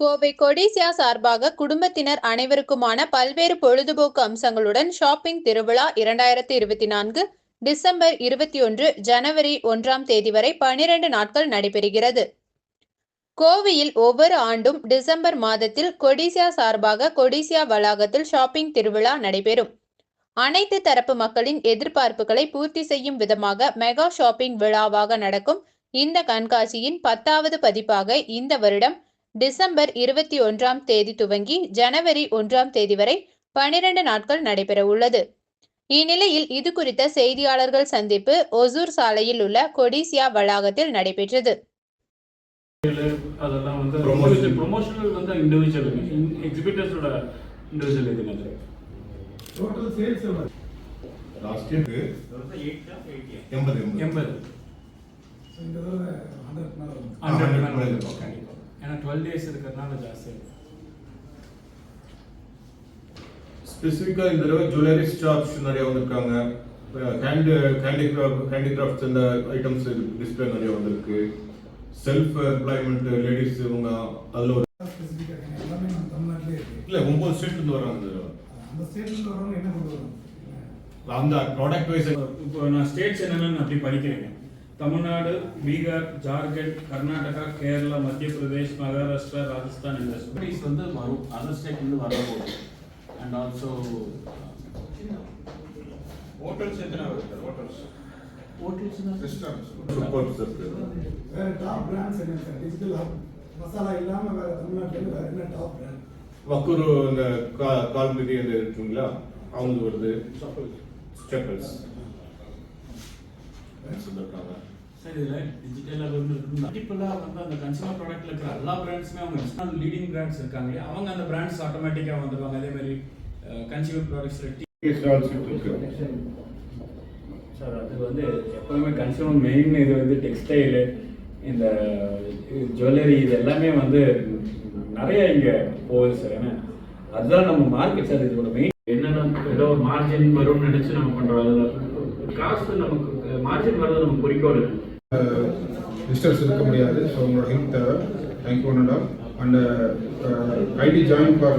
கோவை கொடிசியா சார்பாக குடும்பத்தினர் அனைவருக்குமான பல்வேறு பொழுதுபோக்கு அம்சங்களுடன் ஷாப்பிங் திருவிழா இரண்டாயிரத்தி இருபத்தி நான்கு டிசம்பர் இருபத்தி ஒன்று ஜனவரி ஒன்றாம் தேதி வரை பனிரெண்டு நாட்கள் நடைபெறுகிறது. கோவையில் ஒவ்வொரு ஆண்டும் டிசம்பர் மாதத்தில் கொடிசியா சார்பாக கொடிசியா வளாகத்தில் ஷாப்பிங் திருவிழா நடைபெறும். அனைத்து தரப்பு மக்களின் எதிர்பார்ப்புகளை பூர்த்தி செய்யும் விதமாக மெகா ஷாப்பிங் விழாவாக நடக்கும். இந்த கண்காட்சியின் பத்தாவது பதிப்பாக இந்த வருடம் டிசம்பர் இருபத்தி ஒன்றாம் தேதி துவங்கி ஜனவரி ஒன்றாம் தேதி வரை பனிரெண்டு நாட்கள் நடைபெற உள்ளது. இந்நிலையில் இது குறித்த செய்தியாளர்கள் சந்திப்பு ஒசூர் சாலையில் உள்ள கொடிசியா வளாகத்தில் நடைபெற்றது. அதெல்லாம் வந்து. ப்ரொமோஷனல் வந்து இண்டிவிஜுவல் எக்ஸிபிட்டர்ஸோட இண்டிவிஜுவல் இதுங்க அது. டோட்டல் சேல்ஸ் எவ்வளவு? லாஸ்ட் இயருக்கு எண்பது எண்பது. எண்பது. ஸோ இந்த தடவை ஹண்ட்ரட் மேலே வரும். ஹண்ட்ரட் hundred மேலே. கண்டிப்பாக ஏன்னா டுவெல் டேஸ் இருக்கிறதுனால ஜாஸ்தி இருக்கும் ஸ்பெசிஃபிக்காக இந்த தடவை ஜுவல்லரி ஸ்டாப்ஸ் நிறைய வந்திருக்காங்க. ஹேண்ட் ஹேண்டிகிராஃப்ட் ஹேண்டிகிராஃப்ட்ஸ் இந்த ஐட்டம்ஸ் டிஸ்பிளே நிறைய வந்திருக்கு. செல்ஃப் எம்ப்ளாய்மெண்ட் லேடிஸ் இவங்க அதில் ஒரு ஸ்பெசிஃபிக்காக எல்லாமே நம்ம தமிழ்நாட்டிலே இருக்கு. இல்லை ஒம்பது ஸ்டேட்லேருந்து வராங்க அந்த ஸ்டேட்லேருந்து வரவங்க என்ன அந்த ப்ராடக்ட் வைஸ் இப்போ நான் ஸ்டேட்ஸ் என்னென்னு அப்படி படிக்கிறேங்க. தமிழ்நாடு பீகார் ஜார்க்கண்ட் கர்நாடகா கேரளா மத்திய பிரதேஷ் மகாராஷ்டிரா ராஜஸ்தான் இந்த ஸ்டேட்ஸ் வந்து வரும். அதர் ஸ்டேட்லேருந்து வர போகுது அண்ட் ஆல்சோ ஹோட்டல்ஸ் எத்தனை வருது ஹோட்டல்ஸ் ஹோட்டல்ஸ் ரெஸ்டாரண்ட்ஸ் சூப்பர் இருக்கு. வேற டாப் பிராண்ட்ஸ் என்ன சார்? டிஜிட்டல் ஹப் மசாலா இல்லாமல் வேற தமிழ்நாட்டிலேருந்து வேற என்ன டாப் பிராண்ட் வக்கூர் இந்த கா- கால் மிதி அந்த இருக்குங்களா? அவங்க வருது. செப்பல்ஸ் வந்திருக்காங்க சார் இதில் டிஜிட்டலாக வந்து மல்டிப்புளாக வந்து அந்த கன்சூமர் ப்ராடக்ட்டில் இருக்கிற எல்லா பிராண்ட்ஸுமே அவங்க லீடிங் பிராண்ட்ஸ் இருக்காங்க இல்லையா? அவங்க அந்த பிராண்ட்ஸ் ஆட்டோமேட்டிக்காக வந்துடுவாங்க அதே மாதிரி கன்சியூமர் ப்ராடக்ட்ஸில் சார் அது வந்து எப்பவுமே கன்சியூமர் மெயின் இது வந்து டெக்ஸ்டைலு இந்த ஜுவல்லரி இது எல்லாமே வந்து நிறைய இங்கே போகுது சார் ஏன்னா அதுதான் நம்ம மார்க்கெட் சார் இதோட மெயின் என்னென்ன ஏதோ ஒரு மார்ஜின் வரும்னு நினச்சி நம்ம பண்ணுறோம் காசு நமக்கு மார்ஜின் வர்றது நமக்கு குறிக்கோள் டிஸ்டன்ஸ் இருக்க முடியாது. ஸோ உங்களோட ஹெல்ப் தேவை. Thank you one and ID join for